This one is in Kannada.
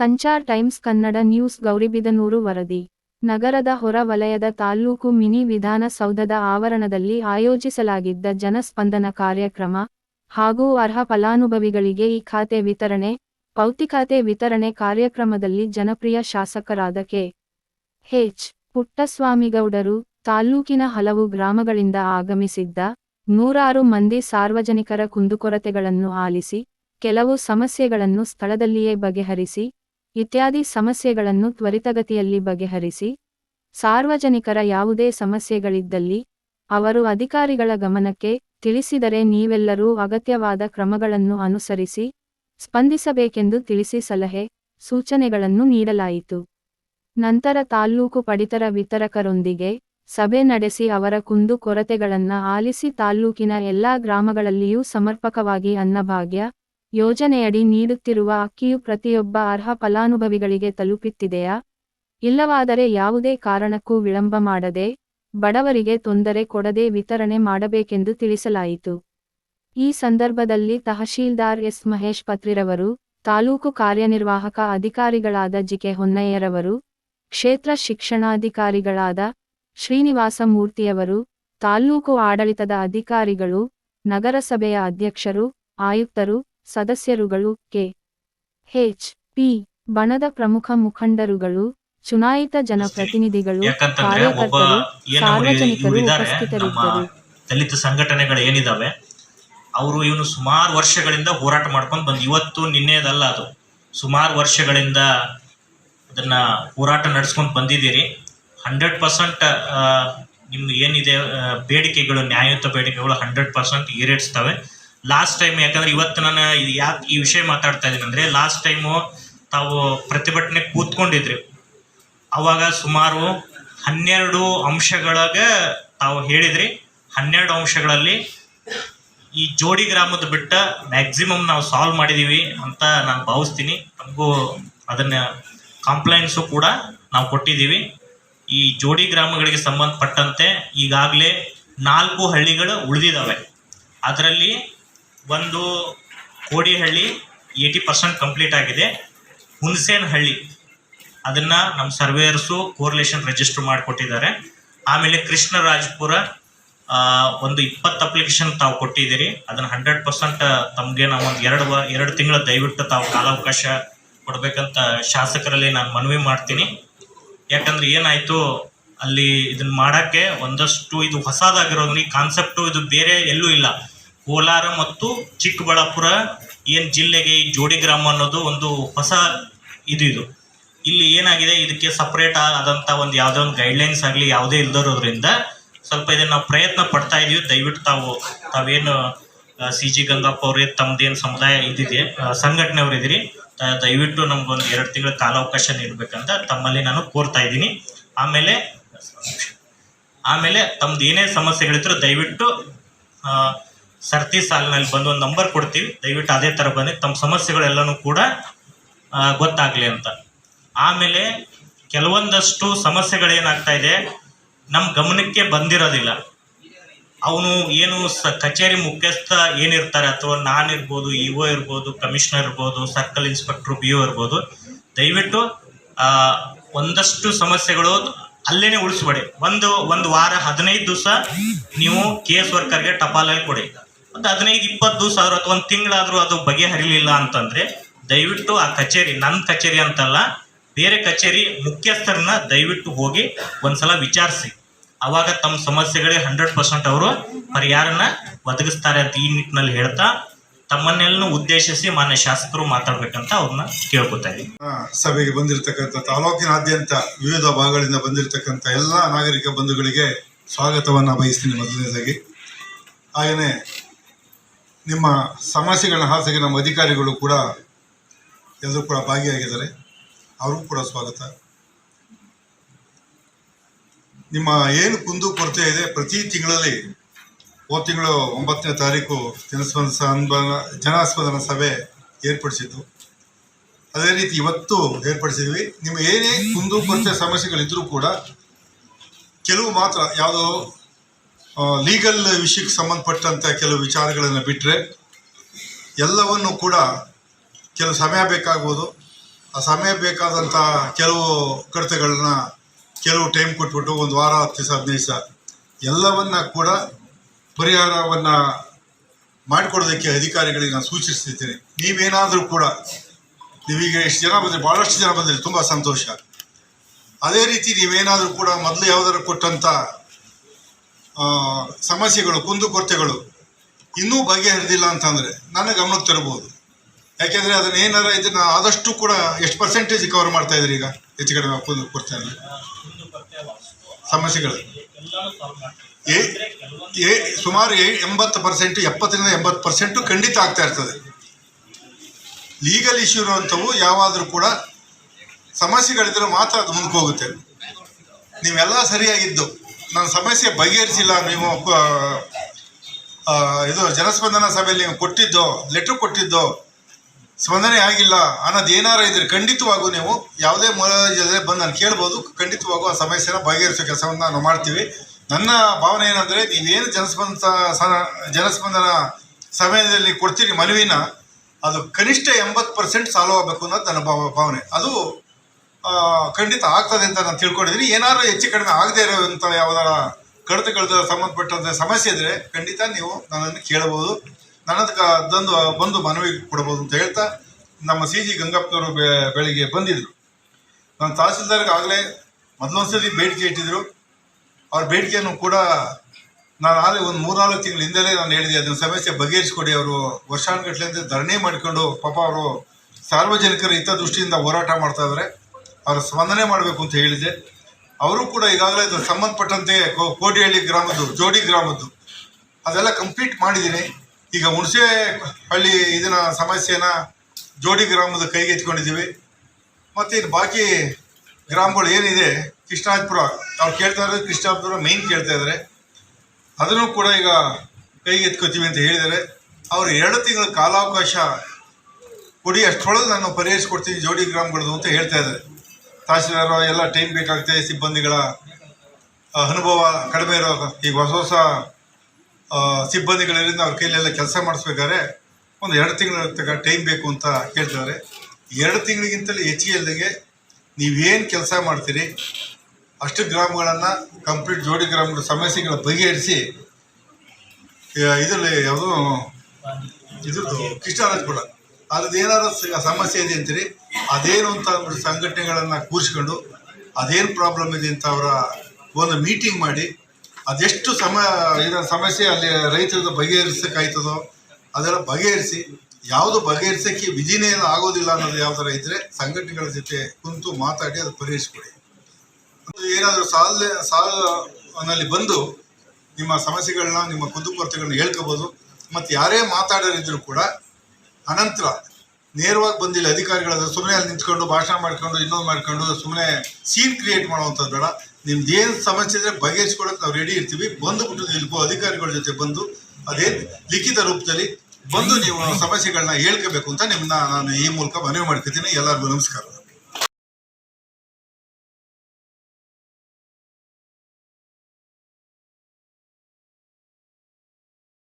ಸಂಚಾರ್ ಟೈಮ್ಸ್ ಕನ್ನಡ ನ್ಯೂಸ್ ಗೌರಿಬಿದನೂರು ವರದಿ. ನಗರದ ಹೊರ ವಲಯದ ತಾಲ್ಲೂಕು ಮಿನಿ ವಿಧಾನಸೌಧದ ಆವರಣದಲ್ಲಿ ಆಯೋಜಿಸಲಾಗಿದ್ದ ಜನಸ್ಪಂದನ ಕಾರ್ಯಕ್ರಮ ಹಾಗೂ ಅರ್ಹ ಫಲಾನುಭವಿಗಳಿಗೆ ಈ ಖಾತೆ ವಿತರಣೆ ಪೌತಿಖಾತೆ ವಿತರಣೆ ಕಾರ್ಯಕ್ರಮದಲ್ಲಿ ಜನಪ್ರಿಯ ಶಾಸಕರಾದ ಕೆ. ಹೆಚ್ ಪುಟ್ಟಸ್ವಾಮಿಗೌಡರು ತಾಲ್ಲೂಕಿನ ಹಲವು ಗ್ರಾಮಗಳಿಂದ ಆಗಮಿಸಿದ್ದ ನೂರಾರು ಮಂದಿ ಸಾರ್ವಜನಿಕರ ಕುಂದುಕೊರತೆಗಳನ್ನು ಆಲಿಸಿ, ಕೆಲವು ಸಮಸ್ಯೆಗಳನ್ನು ಸ್ಥಳದಲ್ಲಿಯೇ ಬಗೆಹರಿಸಿ ಇತ್ಯಾದಿ ಸಮಸ್ಯೆಗಳನ್ನು ತ್ವರಿತಗತಿಯಲ್ಲಿ ಬಗೆಹರಿಸಿ, ಸಾರ್ವಜನಿಕರ ಯಾವುದೇ ಸಮಸ್ಯೆಗಳಿದ್ದಲ್ಲಿ ಅವರು ಅಧಿಕಾರಿಗಳ ಗಮನಕ್ಕೆ ತಿಳಿಸಿದರೆ ನೀವೆಲ್ಲರೂ ಅಗತ್ಯವಾದ ಕ್ರಮಗಳನ್ನು ಅನುಸರಿಸಿ, ಸ್ಪಂದಿಸಬೇಕೆಂದು ತಿಳಿಸಿ ಸಲಹೆ, ಸೂಚನೆಗಳನ್ನು ನೀಡಲಾಯಿತು. ನಂತರ ತಾಲ್ಲೂಕು ಪಡಿತರ ವಿತರಕರೊಂದಿಗೆ ಸಭೆ ನಡೆಸಿ ಅವರ ಕುಂದು ಕೊರತೆಗಳನ್ನು ಆಲಿಸಿ ತಾಲ್ಲೂಕಿನ ಎಲ್ಲಾ ಗ್ರಾಮಗಳಲ್ಲಿಯೂ ಸಮರ್ಪಕವಾಗಿ ಅನ್ನಭಾಗ್ಯ ಯೋಜನೆಯಡಿ ನೀಡುತ್ತಿರುವ ಅಕ್ಕಿಯು ಪ್ರತಿಯೊಬ್ಬ ಅರ್ಹ ಫಲಾನುಭವಿಗಳಿಗೆ ತಲುಪುತ್ತಿದೆಯಾ? ಇಲ್ಲವಾದರೆ ಯಾವುದೇ ಕಾರಣಕ್ಕೂ ವಿಳಂಬ ಮಾಡದೆ, ಬಡವರಿಗೆ ತೊಂದರೆ ಕೊಡದೆ ವಿತರಣೆ ಮಾಡಬೇಕೆಂದು ತಿಳಿಸಲಾಯಿತು. ಈ ಸಂದರ್ಭದಲ್ಲಿ ತಹಶೀಲ್ದಾರ್ ಎಸ್. ಮಹೇಶ್ ಪತ್ರಿರವರು, ತಾಲೂಕು ಕಾರ್ಯನಿರ್ವಾಹಕ ಅಧಿಕಾರಿಗಳಾದ ಜಿಕೆ ಹೊನ್ನಯ್ಯರವರು, ಕ್ಷೇತ್ರ ಶಿಕ್ಷಣಾಧಿಕಾರಿಗಳಾದ ಶ್ರೀನಿವಾಸ ಮೂರ್ತಿಯವರು ತಾಲ್ಲೂಕು ಆಡಳಿತದ ಅಧಿಕಾರಿಗಳು, ನಗರಸಭೆಯ ಅಧ್ಯಕ್ಷರು, ಆಯುಕ್ತರು ಸದಸ್ಯರುಗಳು ಕೆ. H P. ಬಣದ ಪ್ರಮುಖ ಮುಖಂಡರುಗಳು ಚುನಾಯಿತ ಜನಪ್ರತಿನಿಧಿಗಳು ಕಾರ್ಯಕರ್ತರು ಏನು ಸಾರ್ವಜನಿಕರು ಉಪಸ್ಥಿತರಿದ್ದರು. ದಲಿತ ಸಂಘಟನೆಗಳು ಏನಿದಾವೆ ಅವರು ಇವನು ಸುಮಾರು ವರ್ಷಗಳಿಂದ ಹೋರಾಟ ಮಾಡ್ಕೊಂಡು ಬಂದು ಇವತ್ತು ನಿನ್ನೆದಲ್ಲ ಅದು. ಸುಮಾರು ವರ್ಷಗಳಿಂದ ಅದನ್ನ ಹೋರಾಟ ನಡೆಸ್ಕೊಂಡು ಬಂದಿದ್ದೀರಿ. ಹಂಡ್ರೆಡ್ ಪರ್ಸೆಂಟ್ ನಿಮ್ಮ ಏನಿದೆ ಬೇಡಿಕೆಗಳು ನ್ಯಾಯಯುತ ಬೇಡಿಕೆಗಳು ಹಂಡ್ರೆಡ್ ಪರ್ಸೆಂಟ್ ಈಡೇರಿಸ್ತವೆ. ಲಾಸ್ಟ್ ಟೈಮ್ ಯಾಕಂದ್ರೆ ಇವತ್ತು ನಾನು ಯಾಕೆ ಈ ವಿಷಯ ಮಾತಾಡ್ತಾ ಇದ್ದೀನಿ. ಅಂದ್ರೆ ಲಾಸ್ಟ್ ಟೈಮು ತಾವು ಪ್ರತಿಭಟನೆ ಕೂತ್ಕೊಂಡಿದ್ರಿ. ಅವಾಗ ಸುಮಾರು ಹನ್ನೆರಡು ಅಂಶಗಳಾಗ ತಾವು ಹೇಳಿದ್ರಿ. ಹನ್ನೆರಡು ಅಂಶಗಳಲ್ಲಿ ಈ ಜೋಡಿ ಗ್ರಾಮದ ಬಿಟ್ಟ ಮ್ಯಾಕ್ಸಿಮಮ್ ನಾವು ಸಾಲ್ವ್ ಮಾಡಿದೀವಿ ಅಂತ ನಾನು ಭಾವಿಸ್ತೀನಿ. ನಮಗೂ ಅದನ್ನ ಕಾಂಪ್ಲೈನ್ಸು ಕೂಡ ನಾವು ಕೊಟ್ಟಿದ್ದೀವಿ. ಈ ಜೋಡಿ ಗ್ರಾಮಗಳಿಗೆ ಸಂಬಂಧಪಟ್ಟಂತೆ ಈಗಾಗಲೇ ನಾಲ್ಕು ಹಳ್ಳಿಗಳು ಉಳಿದಿದ್ದಾವೆ. ಅದರಲ್ಲಿ ಒಂದು ಕೋಡಿಹಳ್ಳಿ ಏಯ್ಟಿ ಪರ್ಸೆಂಟ್ ಕಂಪ್ಲೀಟ್ ಆಗಿದೆ. ಹುಣಸೇನಹಳ್ಳಿ, ಅದನ್ನ ನಮ್ಮ ಸರ್ವೇಯರ್ಸು ಕೋರ್ಲೇಷನ್ ರಿಜಿಸ್ಟರ್ ಮಾಡಿಕೊಟ್ಟಿದ್ದಾರೆ. ಆಮೇಲೆ ಕೃಷ್ಣರಾಜಪುರ ಒಂದು ಇಪ್ಪತ್ತು ಅಪ್ಲಿಕೇಶನ್ ತಾವು ಕೊಟ್ಟಿದ್ದೀರಿ. ಅದನ್ನ ಹಂಡ್ರೆಡ್ ಪರ್ಸೆಂಟ್ ತಮಗೆ ನಾವು ಒಂದು ಎರಡು ವ, ಎರಡು ತಿಂಗಳ ದಯವಿಟ್ಟು ತಾವು ಕಾಲಾವಕಾಶ ಕೊಡಬೇಕಂತ ಶಾಸಕರಲ್ಲಿ ನಾನು ಮನವಿ ಮಾಡ್ತೀನಿ. ಯಾಕಂದ್ರೆ ಏನಾಯ್ತು, ಅಲ್ಲಿ ಇದನ್ನ ಮಾಡಕ್ಕೆ ಒಂದಷ್ಟು ಇದು ಹೊಸದಾಗಿರೋದ್ರಿ ಕಾನ್ಸೆಪ್ಟು ಇದು ಬೇರೆ ಎಲ್ಲೂ ಇಲ್ಲ. ಕೋಲಾರ ಮತ್ತು ಚಿಕ್ಕಬಳ್ಳಾಪುರ, ಏನು ಜಿಲ್ಲೆಗೆ ಈ ಜೋಡಿ ಗ್ರಾಮ ಅನ್ನೋದು ಒಂದು ಹೊಸ ಇದು ಇದು. ಇಲ್ಲಿ ಏನಾಗಿದೆ, ಇದಕ್ಕೆ ಸಪ್ರೇಟ್ ಆದಂತ ಒಂದು ಯಾವುದೇ ಒಂದು ಗೈಡ್ಲೈನ್ಸ್ ಆಗಲಿ ಯಾವುದೇ ಇಲ್ದಿರೋದ್ರಿಂದ ಸ್ವಲ್ಪ ಇದನ್ನು ನಾವು ಪ್ರಯತ್ನ ಪಡ್ತಾ ಇದೀವಿ. ದಯವಿಟ್ಟು ತಾವು, ತಾವೇನು ಸಿ ಜಿ ಗಂಗಪ್ಪ ಅವ್ರಿಗೆ ತಮ್ಮದೇನು ಸಮುದಾಯ ಇದಿದೆ ಸಂಘಟನೆ ಇದ್ದೀರಿ ದಯವಿಟ್ಟು ನಮ್ಗೊಂದು ಎರಡು ತಿಂಗಳ ಕಾಲಾವಕಾಶ ನೀಡಬೇಕಂತ ತಮ್ಮಲ್ಲಿ ನಾನು ಕೋರ್ತಾ ಇದ್ದೀನಿ. ಆಮೇಲೆ ಆಮೇಲೆ ತಮ್ದು ಏನೇ ಸಮಸ್ಯೆಗಳಿದ್ರು ದಯವಿಟ್ಟು ಸರ್ತಿ ಸಾಲಿನಲ್ಲಿ ಬಂದು ಒಂದು ನಂಬರ್ ಕೊಡ್ತೀವಿ. ದಯವಿಟ್ಟು ಅದೇ ಥರ ಬನ್ನಿ. ತಮ್ಮ ಸಮಸ್ಯೆಗಳೆಲ್ಲನೂ ಕೂಡ ಗೊತ್ತಾಗಲಿ ಅಂತ. ಆಮೇಲೆ ಕೆಲವೊಂದಷ್ಟು ಸಮಸ್ಯೆಗಳೇನಾಗ್ತಾ ಇದೆ ನಮ್ಮ ಗಮನಕ್ಕೆ ಬಂದಿರೋದಿಲ್ಲ. ಅವನು ಏನು ಸ, ಕಚೇರಿ ಮುಖ್ಯಸ್ಥ ಏನಿರ್ತಾರೆ ಅಥವಾ ನಾನಿರ್ಬೋದು ಇ ಒ ಇರ್ಬೋದು, ಕಮಿಷನರ್ ಇರ್ಬೋದು, ಸರ್ಕಲ್ ಇನ್ಸ್ಪೆಕ್ಟ್ರು, ಬಿ ಒ ಇರ್ಬೋದು, ದಯವಿಟ್ಟು ಒಂದಷ್ಟು ಸಮಸ್ಯೆಗಳು ಅಲ್ಲೇನೆ ಉಳಿಸ್ಬೇಡಿ. ಒಂದು ಒಂದು ವಾರ, ಹದಿನೈದು ದಿವಸ ನೀವು ಕೇಸ್ ವರ್ಕರ್ಗೆ ಟಪಾಲಲ್ಲಿ ಕೊಡಿ. ಒಂದು ಹದಿನೈದು, ಇಪ್ಪತ್ತು ಸಾವಿರ ಅಥವಾ ಒಂದು ತಿಂಗಳಾದರೂ ಅದು ಬಗೆಹರಿಲಿಲ್ಲ ಅಂತಂದ್ರೆ ದಯವಿಟ್ಟು ಆ ಕಚೇರಿ ನನ್ನ ಕಚೇರಿ ಅಂತಲ್ಲ, ಬೇರೆ ಕಚೇರಿ ಮುಖ್ಯಸ್ಥರನ್ನ ದಯವಿಟ್ಟು ಹೋಗಿ ಒಂದ್ಸಲ ವಿಚಾರಿಸಿ. ಅವಾಗ ತಮ್ಮ ಸಮಸ್ಯೆಗಳಿಗೆ ಹಂಡ್ರೆಡ್ ಪರ್ಸೆಂಟ್ ಅವರು ಪರಿಹಾರನ ಒದಗಿಸ್ತಾರೆ ಅಂತ ಈ ನಿಟ್ಟಿನಲ್ಲಿ ಹೇಳ್ತಾ ತಮ್ಮನ್ನೆಲ್ಲ ಉದ್ದೇಶಿಸಿ ಮಾನ್ಯ ಶಾಸಕರು ಮಾತಾಡ್ಬೇಕಂತ ಅವ್ರನ್ನ ಕೇಳ್ಕೊತಾ ಇದ್ದೀನಿ. ಸಭೆಗೆ ಬಂದಿರತಕ್ಕಂಥ ತಾಲೂಕಿನಾದ್ಯಂತ ವಿವಿಧ ಭಾಗಗಳಿಂದ ಬಂದಿರತಕ್ಕಂಥ ಎಲ್ಲ ನಾಗರಿಕ ಬಂಧುಗಳಿಗೆ ಸ್ವಾಗತವನ್ನು ಬಯಸ್ತೀನಿ ಮೊದಲನೇದಾಗಿ. ಹಾಗೆಯೇ ನಿಮ್ಮ ಸಮಸ್ಯೆಗಳನ್ನ ಹಾಸಿಗೆ ನಮ್ಮ ಅಧಿಕಾರಿಗಳು ಕೂಡ ಎಲ್ಲರೂ ಕೂಡ ಭಾಗಿಯಾಗಿದ್ದಾರೆ. ಅವ್ರಿಗೂ ಕೂಡ ಸ್ವಾಗತ. ನಿಮ್ಮ ಏನು ಕುಂದು ಕೊರತೆ ಇದೆ ಪ್ರತಿ ತಿಂಗಳಲ್ಲಿ, ಹೋದ ತಿಂಗಳು ಒಂಬತ್ತನೇ ತಾರೀಕು ಜನಸ್ಪಂದನ ಜನಸ್ಪಂದನ ಸಭೆ ಏರ್ಪಡಿಸಿದ್ದು. ಅದೇ ರೀತಿ ಇವತ್ತು ಏರ್ಪಡಿಸಿದ್ವಿ. ನಿಮ್ಮ ಏನೇ ಕುಂದು ಕೊರತೆ ಸಮಸ್ಯೆಗಳಿದ್ರೂ ಕೂಡ, ಕೆಲವು ಮಾತ್ರ ಯಾವುದೋ ಲೀಗಲ್ ವಿಷಯಕ್ಕೆ ಸಂಬಂಧಪಟ್ಟಂತ ಕೆಲವು ವಿಚಾರಗಳನ್ನು ಬಿಟ್ಟರೆ ಎಲ್ಲವನ್ನು ಕೂಡ ಕೆಲವು ಸಮಯ ಬೇಕಾಗ್ಬೋದು. ಆ ಸಮಯ ಬೇಕಾದಂಥ ಕೆಲವು ಕಡತಗಳನ್ನ ಕೆಲವು ಟೈಮ್ ಕೊಟ್ಬಿಟ್ಟು ಒಂದು ವಾರ, ಹತ್ತು ದಿವಸ, ಹದಿನೈದು ದಿವಸ ಎಲ್ಲವನ್ನ ಕೂಡ ಪರಿಹಾರವನ್ನು ಮಾಡಿಕೊಡೋದಕ್ಕೆ ಅಧಿಕಾರಿಗಳಿಗೆ ನಾನು ಸೂಚಿಸ್ತಿದ್ದೇನೆ. ನೀವೇನಾದರೂ ಕೂಡ ನೀವೀಗ ಎಷ್ಟು ಜನ ಬಂದರೆ ಭಾಳಷ್ಟು ಜನ ಬಂದರೆ ತುಂಬ ಸಂತೋಷ. ಅದೇ ರೀತಿ ನೀವೇನಾದರೂ ಕೂಡ ಮೊದಲು ಯಾವುದಾದ್ರು ಕೊಟ್ಟಂಥ ಸಮಸ್ಯೆಗಳು ಕುಂದುಕೊರತೆಗಳು ಇನ್ನೂ ಬಗೆಹರಿದಿಲ್ಲ ಅಂತಂದರೆ ನನ್ನ ಗಮನಕ್ಕೆ ತರಬಹುದು. ಯಾಕೆಂದರೆ ಅದನ್ನ ಏನಾರ ಇದನ್ನ ಆದಷ್ಟು ಕೂಡ ಎಷ್ಟು ಪರ್ಸೆಂಟೇಜ್ ಕವರ್ ಮಾಡ್ತಾ ಇದ್ರಿ ಈಗ ಹೆಚ್ಚು ಕಡಿಮೆ ಕುಂದು ಕೊರತೆ ಸಮಸ್ಯೆಗಳು. ಏ ಏ ಸುಮಾರು ಎಂಬತ್ತು ಪರ್ಸೆಂಟ್ ಎಪ್ಪತ್ತರಿಂದ ಎಂಬತ್ತು ಪರ್ಸೆಂಟು ಖಂಡಿತ ಆಗ್ತಾ ಇರ್ತದೆ. ಲೀಗಲ್ ಇಶ್ಯೂ ಇರುವಂಥವು ಯಾವಾದರೂ ಕೂಡ ಸಮಸ್ಯೆಗಳಿದ್ರೆ ಮಾತ್ರ ಅದು ಮುಂದಕ್ಕೆ ಹೋಗುತ್ತೆ ನೀವೆಲ್ಲ ಸರಿಯಾಗಿದ್ದು. ನನ್ನ ಸಮಸ್ಯೆ ಬಗೆಹರಿಸಿಲ್ಲ. ನೀವು ಇದು ಜನಸ್ಪಂದನ ಸಭೆಯಲ್ಲಿ ನೀವು ಕೊಟ್ಟಿದ್ದೋ ಲೆಟ್ರ್ ಕೊಟ್ಟಿದ್ದೋ, ಸ್ಪಂದನೆ ಆಗಿಲ್ಲ ಅನ್ನೋದು ಏನಾರ ಇದ್ರೆ ಖಂಡಿತವಾಗೂ ನೀವು ಯಾವುದೇ ಮೂಲದಲ್ಲಿ ಬಂದು ನಾನು ಕೇಳ್ಬೋದು. ಖಂಡಿತವಾಗೂ ಆ ಸಮಸ್ಯೆನ ಬಗೆಹರಿಸೋ ಕೆಲಸವನ್ನು ನಾವು ಮಾಡ್ತೀವಿ. ನನ್ನ ಭಾವನೆ ಏನಂದರೆ, ನೀವೇನು ಜನಸ್ಪಂದ ಜನಸ್ಪಂದನ ಸಮಯದಲ್ಲಿ ಕೊಡ್ತೀರಿ ಮನವಿನ, ಅದು ಕನಿಷ್ಠ ಎಂಬತ್ತು ಪರ್ಸೆಂಟ್ ಸಾಲ್ವ್ ಆಗಬೇಕು ಅನ್ನೋದು ನನ್ನ ಭಾವ, ಭಾವನೆ. ಅದು ಖಂಡಿತ ಆಗ್ತದೆ ಅಂತ ನಾನು ತಿಳ್ಕೊಂಡಿದ್ದೀನಿ. ಏನಾದರೂ ಹೆಚ್ಚು ಕಡಿಮೆ ಆಗದೇ ಇರೋಂಥ ಯಾವ್ದಾರ ಕಡತಗಳದ ಸಂಬಂಧಪಟ್ಟಂಥ ಸಮಸ್ಯೆ ಇದ್ರೆ ಖಂಡಿತ ನೀವು ನನ್ನನ್ನು ಕೇಳಬಹುದು. ನನ್ನದು ಅದೊಂದು ಬಂದು ಮನವಿ ಕೊಡಬಹುದು ಅಂತ ಹೇಳ್ತಾ ನಮ್ಮ ಸಿ ಜಿ ಗಂಗಪ್ಪನವರು ಬೆಳಿಗ್ಗೆ ಬಂದಿದ್ದರು ನಾನು ತಹಸೀಲ್ದಾರ್ಗೆ ಆಗಲೇ ಮೊದಲೊಂದ್ಸತಿ ಬೇಡಿಕೆ ಇಟ್ಟಿದ್ರು. ಅವ್ರ ಬೇಡಿಕೆಯನ್ನು ಕೂಡ ನಾನು ಆಗಲೇ ಒಂದು ಮೂರ್ನಾಲ್ಕು ತಿಂಗಳ ಹಿಂದೆಲೇ ನಾನು ಹೇಳಿದೆ, ಅದನ್ನ ಸಮಸ್ಯೆ ಬಗೆಹರಿಸಿಕೊಡಿ, ಅವರು ವರ್ಷಾನುಗಟ್ಲೆಯಿಂದ ಧರಣಿ ಮಾಡಿಕೊಂಡು ಪಾಪ ಅವರು ಸಾರ್ವಜನಿಕರ ಹಿತದೃಷ್ಟಿಯಿಂದ ಹೋರಾಟ ಮಾಡ್ತಾ ಇದ್ದಾರೆ ಅವರ ಸ್ಪಂದನೆ ಮಾಡಬೇಕು ಅಂತ ಹೇಳಿದೆ. ಅವರು ಕೂಡ ಈಗಾಗಲೇ ಸಂಬಂಧಪಟ್ಟಂತೆ ಕೋಡಿಹಳ್ಳಿ ಗ್ರಾಮದ್ದು, ಜೋಡಿ ಗ್ರಾಮದ್ದು, ಅದೆಲ್ಲ ಕಂಪ್ಲೀಟ್ ಮಾಡಿದ್ದೀನಿ. ಈಗ ಹುಣಸೆ ಹಳ್ಳಿ ಇದನ್ನ ಸಮಸ್ಯೆನ ಜೋಡಿ ಗ್ರಾಮದ ಕೈಗೆ ಎತ್ಕೊಂಡಿದ್ದೀವಿ. ಮತ್ತು ಇನ್ನು ಬಾಕಿ ಗ್ರಾಮಗಳು ಏನಿದೆ ಕೃಷ್ಣಾಜಪುರ ಅವ್ರು ಕೇಳ್ತಾ ಇರೋದು ಕೃಷ್ಣಾಜಪುರ ಮೈನ್ ಕೇಳ್ತಾ ಇದ್ದಾರೆ. ಅದನ್ನು ಕೂಡ ಈಗ ಕೈಗೆ ಎತ್ಕೋತೀವಿ ಅಂತ ಹೇಳಿದ್ದಾರೆ. ಅವರು ಎರಡು ತಿಂಗಳ ಕಾಲಾವಕಾಶ ಕೊಡಿ, ಅಷ್ಟರೊಳಗೆ ನಾನು ಪರಿಹರಿಸ್ಕೊಡ್ತೀನಿ ಜೋಡಿ ಗ್ರಾಮಗಳದ್ದು ಅಂತ ಹೇಳ್ತಾ ಇದ್ದಾರೆ. ತಹಸೀಲ್ದಾರ್ ಎಲ್ಲ ಟೈಮ್ ಬೇಕಾಗುತ್ತೆ, ಸಿಬ್ಬಂದಿಗಳ ಅನುಭವ ಕಡಿಮೆ ಇರೋ ಈ ಹೊಸ ಹೊಸ ಸಿಬ್ಬಂದಿಗಳಿಂದ ಅವ್ರ ಕೈಲೆಲ್ಲ ಕೆಲಸ ಮಾಡಿಸ್ಬೇಕಾದ್ರೆ ಒಂದು ಎರಡು ತಿಂಗಳ ತಗ ಟೈಮ್ ಬೇಕು ಅಂತ ಹೇಳ್ತಾರೆ ಎರಡು ತಿಂಗಳಿಗಿಂತಲೂ ಹೆಚ್ಚಿಗೆ ನೀವು ನೀವೇನು ಕೆಲಸ ಮಾಡ್ತೀರಿ, ಅಷ್ಟು ಗ್ರಾಮಗಳನ್ನು ಕಂಪ್ಲೀಟ್ ಜೋಡಿ ಗ್ರಾಮಗಳ, ಸಮಸ್ಯೆಗಳ ಬಗೆಹರಿಸಿ ಇದರಲ್ಲಿ ಯಾವುದು, ಇದ್ರದ್ದು ಕೃಷ್ಣರಾಜಪುರ. ಅದ್ರದ್ದು ಏನಾದ್ರು ಸಮಸ್ಯೆ ಇದೆ ಅಂತೀರಿ? ಅದೇನು ಅಂತ ಅಂದ್ಬಿಟ್ಟು ಸಂಘಟನೆಗಳನ್ನು ಕೂರಿಸ್ಕೊಂಡು ಅದೇನು ಪ್ರಾಬ್ಲಮ್ ಇದೆ ಅಂತ ಅವರ ಒಂದು ಮೀಟಿಂಗ್ ಮಾಡಿ ಅದೆಷ್ಟು ಸಮ ಇದರ ಸಮಸ್ಯೆ ಅಲ್ಲಿ ರೈತರದ್ದು ಬಗೆಹರಿಸೋಕ್ಕಾಯ್ತದೋ ಅದೆಲ್ಲ ಬಗೆಹರಿಸಿ, ಯಾವುದು ಬಗೆಹರಿಸೋಕ್ಕೆ ವಿಧಿನೇ ಆಗೋದಿಲ್ಲ ಅನ್ನೋದು ಯಾವ್ದಾರ ಇದ್ರೆ ಸಂಘಟನೆಗಳ ಜೊತೆ ಕುಂತು ಮಾತಾಡಿ ಅದು ಪರಿಹರಿಸ್ಕೊಡಿ. ಏನಾದರೂ ಸಾಲ ಸಾಲಿನಲ್ಲಿ ಬಂದು ನಿಮ್ಮ ಸಮಸ್ಯೆಗಳನ್ನ, ನಿಮ್ಮ ಕುಂದುಕೊರತೆಗಳನ್ನ ಹೇಳ್ಕೋಬೋದು. ಮತ್ತು ಯಾರೇ ಮಾತಾಡೋರಿದ್ರು ಕೂಡ ಅನಂತರ ನೇರವಾಗಿ ಬಂದಿಲ್ಲ. ಅಧಿಕಾರಿಗಳ ಸುಮ್ಮನೆ ಅಲ್ಲಿ ನಿಂತ್ಕೊಂಡು ಭಾಷಣ ಮಾಡ್ಕೊಂಡು ಇನ್ನೊಂದು ಮಾಡ್ಕೊಂಡು ಸುಮ್ಮನೆ ಸೀನ್ ಕ್ರಿಯೇಟ್ ಮಾಡುವಂಥದ್ದು ಬೇಡ. ನಿಮ್ದು ಏನು ಸಮಸ್ಯೆ ಇದ್ರೆ ಬಗೆಹರಿಸ್ಕೊಳಕ್ಕೆ ನಾವು ರೆಡಿ ಇರ್ತೀವಿ. ಬಂದುಬಿಟ್ಟು ನಿಲ್ಕೋ ಅಧಿಕಾರಿಗಳ ಜೊತೆ ಬಂದು ಅದೇ ಲಿಖಿತ ರೂಪದಲ್ಲಿ ಬಂದು ನೀವು ಸಮಸ್ಯೆಗಳನ್ನ ಹೇಳ್ಕೋಬೇಕು ಅಂತ ನಿಮ್ಮನ್ನ ನಾನು ಈ ಮೂಲಕ ಮನವಿ ಮಾಡ್ಕೊತೀನಿ. ಎಲ್ಲರಿಗೂ ನಮಸ್ಕಾರ.